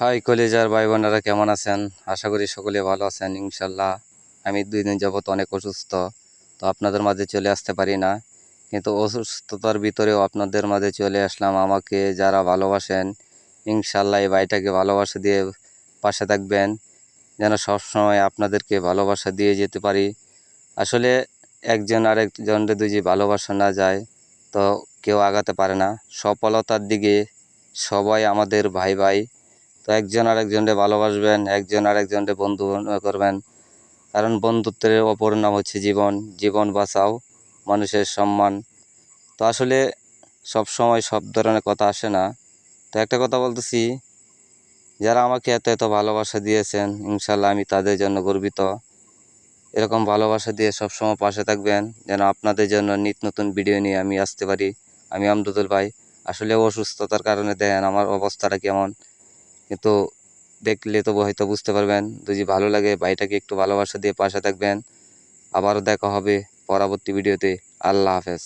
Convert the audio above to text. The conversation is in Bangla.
হাই কলেজার ভাই বোনেরা কেমন আছেন? আশা করি সকলে ভালো আছেন ইনশাল্লাহ আমি দুই দিন যাবত অনেক অসুস্থ, তো আপনাদের মাঝে চলে আসতে পারি না। কিন্তু অসুস্থতার ভিতরেও আপনাদের মাঝে চলে আসলাম। আমাকে যারা ভালোবাসেন ইনশাল্লাহ এই ভাইটাকে ভালোবাসা দিয়ে পাশে থাকবেন, যেন সবসময় আপনাদেরকে ভালোবাসা দিয়ে যেতে পারি। আসলে একজন আরেকজনরে যদি ভালোবাসা না যায়, তো কেউ আগাতে পারে না। সফলতার দিকে সবাই আমাদের ভাই ভাই তো একজন আরেকজনকে ভালোবাসবেন, একজন আরেকজনকে বন্ধু করবেন। কারণ বন্ধুত্বের অপর নাম হচ্ছে জীবন। জীবন বাঁচাও, মানুষের সম্মান। তো আসলে সব সময় সব ধরনের কথা আসে না। তো একটা কথা বলতেছি, যারা আমাকে এত এত ভালোবাসা দিয়েছেন ইনশাল্লাহ আমি তাদের জন্য গর্বিত। এরকম ভালোবাসা দিয়ে সবসময় পাশে থাকবেন, যেন আপনাদের জন্য নিত্য নতুন ভিডিও নিয়ে আমি আসতে পারি। আমি আমদুদুল ভাই, আসলে অসুস্থতার কারণে দেন আমার অবস্থাটা কেমন। কিন্তু দেখলে তবু হয়তো বুঝতে পারবেন, যদি ভালো লাগে ভাইটাকে একটু ভালোবাসা দিয়ে পাশে থাকবেন। আবারও দেখা হবে পরবর্তী ভিডিওতে। আল্লাহ হাফেজ।